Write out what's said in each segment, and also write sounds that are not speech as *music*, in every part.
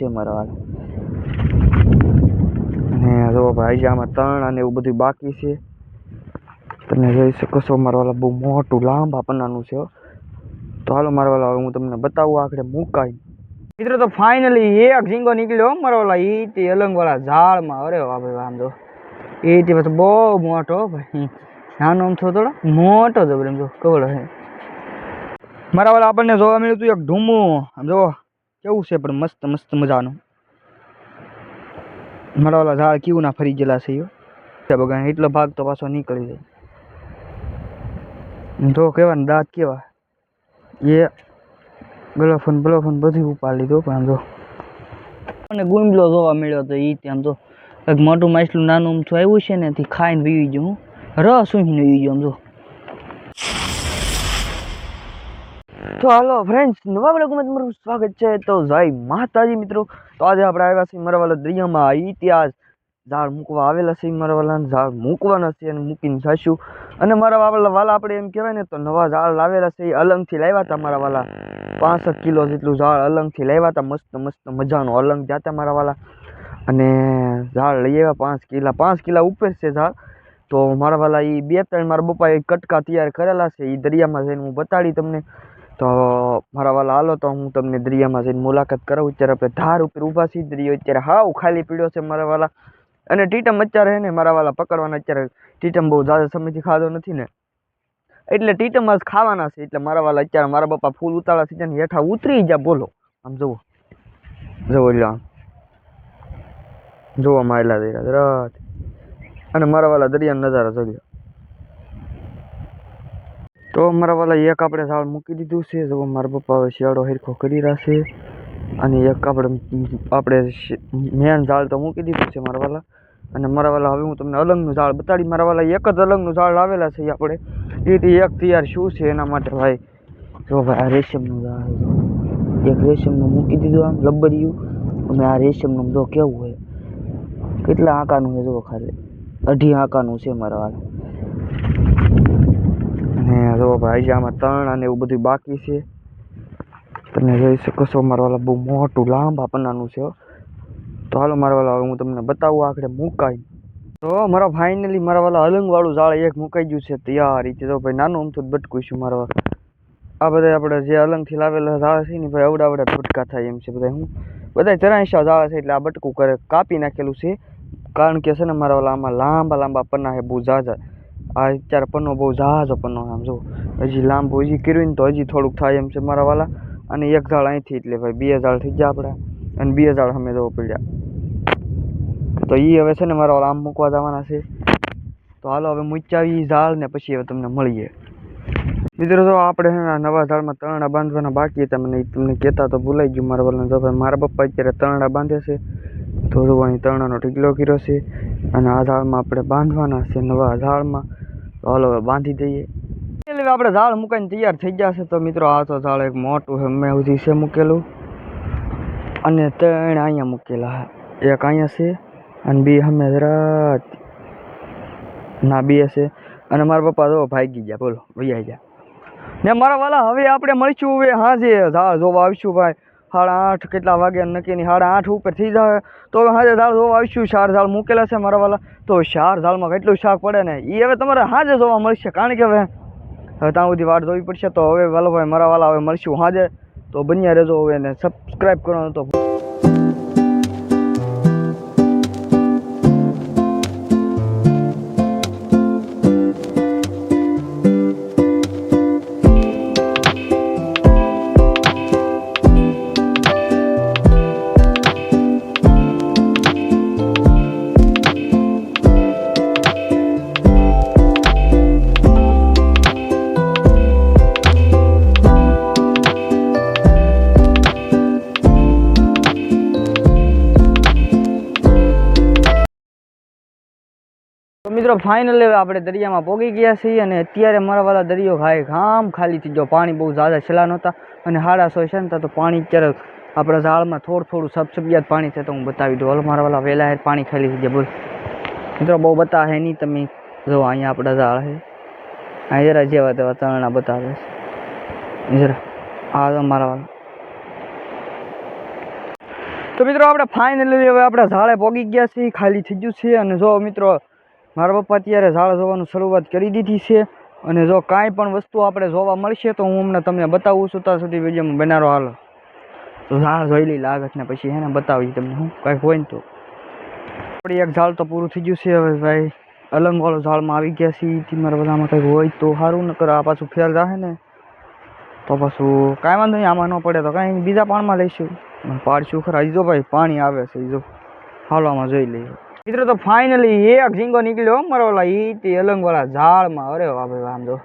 છે મારા વાળા અને જો ભાઈ આમાં તણ અને એવું બધું બાકી છે. તમે જોઈ શકો છો, મારા બહુ મોટું લાંબા પન્નાનું છે. તો હાલો, મારા હું તમને બતાવું આખરે મુકાઈ. મિત્રો, તો ફાઇનલી એક ઝીંગો નીકળ્યો મારા ઈ તે અલંગવાળા ઝાડમાં. અરે વાહ ભાઈ, આમ એ તે પછી બહુ મોટો ભાઈ. નાનો આમ થોડો થોડો. મોટો જબર એમ જો, કવડો હે મારા વાળા આપણને જોવા મળ્યું હતું એક ઢૂમું આમ જો કેવું છે પણ મસ્ત મસ્ત મજાનું. મારા ઝાડ કેવું ના ફરી ગયેલા છે ઈયો. તે બગા એટલો ભાગ તો પાછો નીકળી જાય જો કેવા દાંત કેવા. એ ગલોફન બલોફન બધું ઉપાડી લીધો પણ જો. અને ગુંડલો જોવા મળ્યો તો એ ત્યાં જો કંઈક મોટું માછલું નાનું આમ આવ્યું છે ને થી ખાઈને પીવી ગયું રસ ઊંઘીને પીવી ગયો આમ જો. તો હાલો ફ્રેન્ડ્સ નવા બ્લોગમાં તમારું સ્વાગત છે. તો જય માતાજી મિત્રો. તો આજે આપણે આવ્યા છીએ મરવાલા વાલા દરિયામાં ઇતિહાસ ઝાડ મૂકવા આવેલા છે મરવાલાને ઝાડ મૂકવાના છે અને મૂકીને જઈશું. અને મારા વાલા વાલા આપણે એમ કહેવાય ને, તો નવા ઝાડ લાવેલા છે. એ અલંગથી લાવ્યા હતા મારા વાલા. પાસઠ કિલો જેટલું ઝાડ અલંગથી લાવ્યા હતા. મસ્ત મસ્ત મજાનું અલંગ જાતા મારા વાલા. અને ઝાડ લઈ આવ્યા પાંચ કિલા. પાંચ કિલા ઉપર છે ઝાડ. તો મારા વાલા એ બે ત્રણ મારા બપાએ કટકા તૈયાર કરેલા છે. એ દરિયામાં જઈને હું બતાડી તમને. તો મારા વાલા, હાલો તો હું તમને દરિયામાં જઈને મુલાકાત કરાવું. અત્યારે આપણે ધાર ઉપર ઊભા છીએ દરિયો. અત્યારે હાવ ખાલી પીડ્યો છે મારા વાલા. અને ટીટમ અત્યારે ને મારા વાલા પકડવાના. અત્યારે ટીટમ બહુ ઝાઝા સમયથી ખાધો નથી ને. એટલે ટીટમ જ ખાવાના છે. એટલે મારા વાલા અત્યારે મારા બાપા ફૂલ ઉતાળા છે. ને હેઠા ઉતરી જા, બોલો. આમ જુઓ. જુઓ એટલે આમ. જોવા આવેલા દરિયા. રાત અને મારા વાલા દરિયાનો નજારો જોઈ લ્યો. તો અમારા વાલા એક આપણે સાવ મૂકી દીધું છે જો મારા પપ્પા હવે શિયાળો હેરખો કરી છે અને એક આપણે આપણે મેન ઝાડ તો મૂકી દીધું છે મારા વાલા. અને મારા વાલા હવે હું તમને અલંગનું ઝાડ બતાડી, મારા વાલા એક જ અલંગનું ઝાડ લાવેલા છે આપણે. એથી એક તૈયાર શું છે એના માટે ભાઈ? જો ભાઈ આ રેશમનું ઝાડ. એક રેશમનું મૂકી દીધું આમ લબ્બરિયું અને આ રેશમનું જો કેવું હોય. કેટલા આંકાનું છે જો ખાલી. અઢી આંકાનું છે મારા વાલા. જો ભાઈ છે આમાં તણ અને એવું બધું બાકી છે. તમે જોઈ શકો છો, મારા વાલા બહુ મોટું લાંબા પન્નાનું છે હો. તો હાલો મારા વાલા, હવે હું તમને બતાવું આખરે મુકાઈ. તો મારા ફાઇનલી મારા વાલા અલંગવાળું ઝાડ એક મુકાઈ ગયું છે તૈયાર રીતે. તો ભાઈ નાનું અમથું જ બટકું છું મારા વાલા. આ બધા આપણે જે અલંગથી લાવેલા ઝાડ છે ને ભાઈ અવડા અવડા બટકા થાય એમ છે બધા હું બધા ચરાઈશા ઝાડ છે એટલે આ બટકું કરે કાપી નાખેલું છે. કારણ કે છે ને મારા વાલા આમાં લાંબા લાંબા પન્ના છે બહુ ઝાઝા. આ અત્યારે પન્નો બહુ ઝાઝો પન્નો આમ જો હજી લાંબુ હજી કર્યું ને તો હજી થોડુંક થાય એમ છે મારા વાલા. અને એક ઝાડ અહીંથી એટલે ભાઈ બે ઝાડ થઈ ગયા આપણા. અને બે ઝાડ અમે જવું પડ્યા. તો એ હવે છે ને મારા વાલા આમ મૂકવા જવાના છે. તો હાલો હવે મૂચાવી ઝાડ ને પછી હવે તમને મળીએ. મિત્રો તો આપણે નવા ઝાડમાં તરણા બાંધવાના બાકી હતા, મને તમને કહેતા તો ભૂલાઈ ગયું મારા વાલા તો મારા પપ્પા અત્યારે તરણા બાંધે છે થોડું અહીં તરણાનો ઢીકલો કર્યો છે. અને આ ઝાડમાં આપણે બાંધવાના છે નવા ઝાડમાં. તો હાલો બાંધી દઈએ. એટલે આપણે ઝાડ મૂકાઈને તૈયાર થઈ ગયા છે તો મિત્રો આ તો ઝાડ એક મોટું છે, મેં સુધી છે મૂકેલું. અને ત્રણ અહીંયા મૂકેલા છે. એક અહીંયા છે અને બે અમે જરા ના, બે છે. અને મારા પપ્પા તો ભાગી ગયા, બોલો ભાઈ ગયા. ને મારા વાલા, હવે આપણે મળીશું, હવે હાજે ઝાડ જોવા આવીશું ભાઈ. સાડા આઠ કેટલા વાગે નક્કી નહીં સાડા આઠ ઉપર થઈ જાય. તો હાજર ઝાડ જોવા આવીશું. ચાર ઝાડ મૂકેલા છે મારા વાલા. તો ચાર ઝાડમાં કેટલું શાક પડે ને? એ હવે તમારે હાજર જોવા મળશે. કારણ કે હવે હવે ત્યાં સુધી વાટ જોવી પડશે. તો હવે વાલો ભાઈ મારા વાલા હવે મળશું હાજે તો બન્યા રહેજો હવે ને. સબસ્ક્રાઈબ કરવાનું તો મિત્રો ફાઇનલી હવે આપણે દરિયામાં પહોંચી ગયા છીએ અને અત્યારે મારા વાળા દરિયો ખાય ઘામ ખાલી થઈ ગયો પાણી બહુ ઝાઝા છેલ્લા નહોતા અને હાડા સો છે ને તો પાણી અત્યારે આપણા ઝાડમાં થોડું થોડું સબસબિયાત પાણી છે તો હું બતાવી દઉં. હાલો, મારા વાળા વહેલા હેર પાણી ખાલી થઈ ગયા બોલ. મિત્રો, બહુ બતાવે નહીં તમે. જો, અહીંયા આપણા ઝાડ છે અહીં જરા જેવા તેવા તરણા બતાવે છે. જરા, આ તો મારા વાળા. તો મિત્રો, આપણે ફાઇનલી હવે આપણા ઝાડે પોગી ગયા છીએ, ખાલી થઈ ગયું છે. અને જો મિત્રો મારા પપ્પા અત્યારે ઝાડ જોવાનું શરૂઆત કરી દીધી છે અને જો કાંઈ પણ વસ્તુ આપણે જોવા મળશે તો હું હમણાં તમને બતાવું છું, ત્યાં સુધી વિડીયોમાં બનારો હાલો. તો ઝાડ જોઈ લઈ, લાગત ને પછી એને બતાવી તમને હું કાંઈક હોય ને તો. આપણે એક ઝાડ તો પૂરું થઈ ગયું છે, હવે ભાઈ અલંગવાળો ઝાડમાં આવી ગયા છે ઈથી મારા બધામાં કંઈક હોય તો સારું, નકર આ પાછું ફેલ જાહે ને. તો પાછું કાંઈ વાંધો નહીં, આમાં ન પડે તો કાંઈ બીજા પાણમાં લઈશું. પાડશું ખરા ઈજો ભાઈ પાણી આવે છે જો. હાલો આમાં જોઈ લઈએ. મિત્રો, તો ફાઇનલી એક ઝીંગો નીકળ્યો મારો ઓલા એ તે અલંગવાળા ઝાડમાં. અરે વાહ ભાઈ, આમ જો.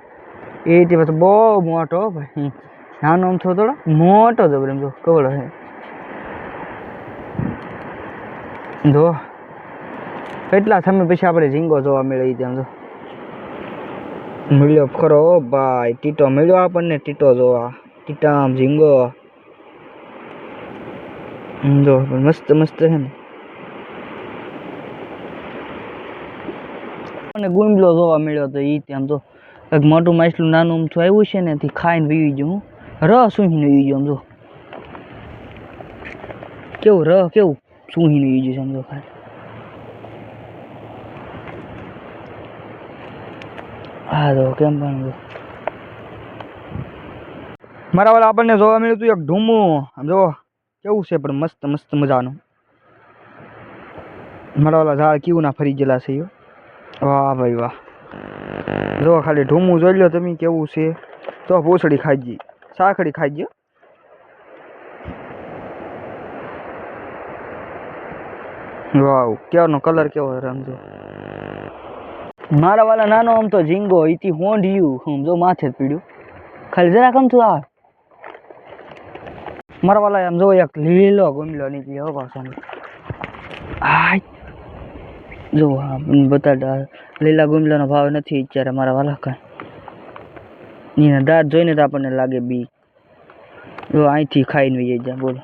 એ તે પછી બહુ મોટો ભાઈ. નાનો આમ થોડો મોટો જબર એમ જો, કવડો છે. જો, કેટલા સમય પછી આપણે ઝીંગો જોવા મળે ત્યાં જો. મળ્યો ખરો ભાઈ, ટીટો મળ્યો આપણને, ટીટો જોવા. ટીટામ ઝીંગો. જો મસ્ત મસ્ત છે ને. અને ગુંબલો જોવા મળ્યો તો એ ત્યાં તો કંઈક મોટું માછલું નાનું અમથું આવ્યું છે ને એથી ખાઈને પીવી ગયું રહ સૂહીને વીવી ગયું સમજો કેવું રહ કેવું સૂહીને વીવી ગયું સમજો ખાલી. હા તો કેમ પણ મારા વાળા આપણને જોવા મળ્યું હતું એક ઢૂમું. આમ કેવું છે પણ મસ્ત મસ્ત મજાનું. મારા વાળા ઝાડ કેવું ના ફરી ગયેલા છે. વાહ ભાઈ વાહ. જો ખાલી ઢૂમું જોઈ લો તમે કેવું છે. તો ભૂસડી ખાઈ સાખડી ખાઈ વાવ, કેવાનો કલર કેવો રમજો મારા વાલા નાનો આમ તો ઝીંગો ઈથી હોંઢિયું હમ જો માથે જ પીડ્યું. ખાલી જરા કમ થયું આ. મારા વાલા આમ જો એક લીલો ગુમલો નીકળ્યો હો પાછો. જો, હા, મને બતાડા લીલા ગુમલાનો ભાવ નથી અત્યારે મારા વાલા કાંઈ. એના દાંત જોઈને તો આપણને લાગે બી. જો, અહીંથી ખાઈને વહી જાય, બોલો.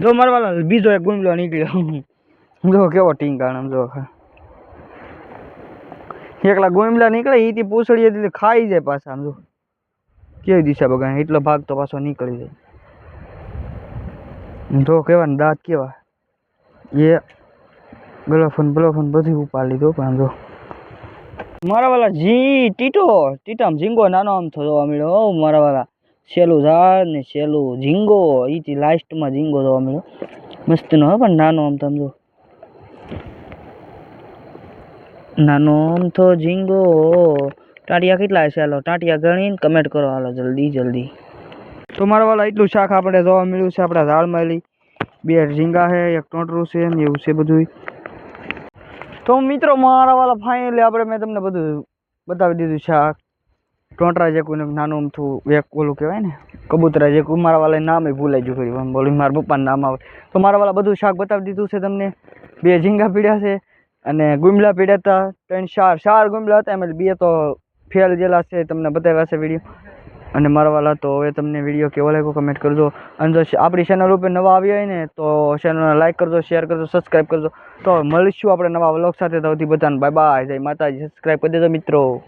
જો, મારા વાલા, બીજો એક ગુમલો નીકળ્યો. *laughs* જો, કેવો ટીંગાણ આમ જો ખા એકલા ગોમલા નીકળે, ઈથી પૂછડીએ એટલે ખાઈ જાય પાછા, આમ જો. કેવી દિશા બગાડે એટલો ભાગ તો પાછો નીકળી જાય. જો કેવા ને દાંત કેવા. એ ગલોફન બલોફન બધું ઉપાડી લીધું પણ આમ જો મારા વાલા જી ટીટો ટીટામ ઝીંગો નાનો આમ થયો જોવા મળ્યો હો મારા વાલા સેલું ઝાડ ને સેલું ઝીંગો ઈથી લાસ્ટમાં ઝીંગો જોવા મળ્યો મસ્ત નો હો પણ નાનો આમ તમે નાનો આમ તો ઝીંગો ટાટિયા કેટલા હશે હાલો ટાટિયા ગણીને કમેન્ટ કરો હાલો જલ્દી જલ્દી તો મારા વાલા એટલું શાક આપણે જોવા મળ્યું છે આપણા ઝાડમાં એલી બે ઝીંગા છે એક ટોટરું છે ને એવું છે બધું તો મિત્રો, મારા વાળા ફાઇનલી આપણે મેં તમને બધું બતાવી દીધું શાક. આ ટોંટરા જેકું નાનું અમથું એક ઓલું કહેવાય ને, કબૂતરા જેકું. મારા વાળા નામ ભૂલાઈ ગયું કર્યું બોલું મારા પપ્પાનું નામ આવે. તો મારા વાળા બધું શાક બતાવી દીધું છે તમને. બે ઝીંગા પીડ્યા છે અને ગુમલા પીડ્યા હતા. ત્રણ ચાર ચાર ગુમલા હતા. એમાં બે તો ફેલ ગયેલા છે, તમને બતાવ્યા છે વીડિયો અને મારા વાલા તો હવે તમને વીડિયો કેવો લાગ્યો કમેન્ટ કરજો. અને જો આપણી ચેનલ ઉપર નવા આવ્યા હોય ને, તો ચેનલને લાઈક કરજો શેર કરજો સબસ્ક્રાઈબ કરજો. તો મળીશું આપણે નવા વ્લોગ સાથે. તો બધાને બાય બાય જય માતાજી. સબસ્ક્રાઈબ કરી દેજો મિત્રો.